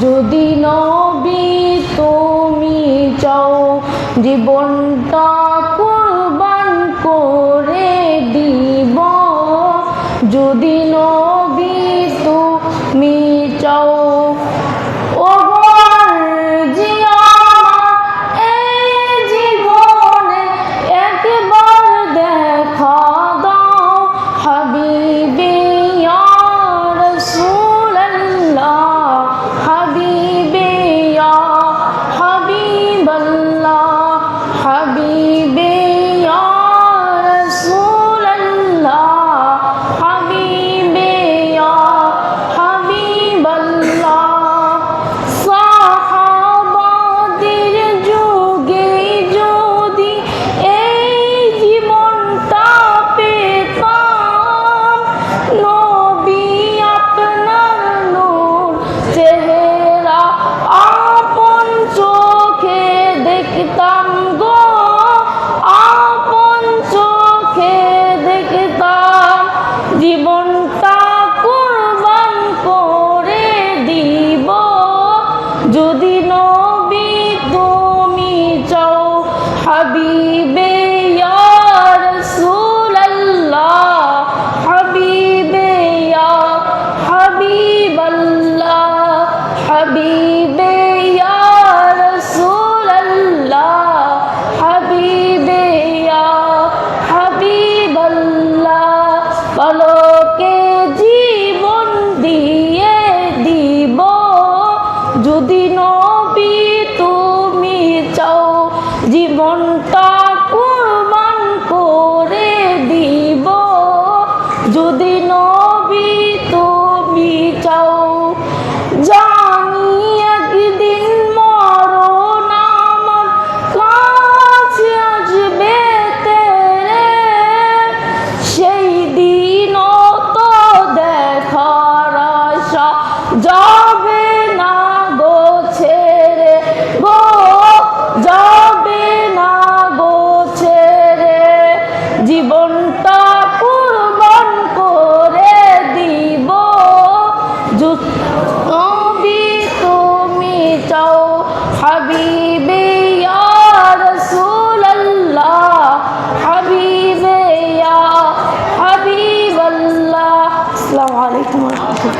যদি নবী তুমি চাও জীবনটা কোরবান করে দিব। যদি নবী তুমি চাও kita যদি নবী তুমি চাও জীবনটা জীবন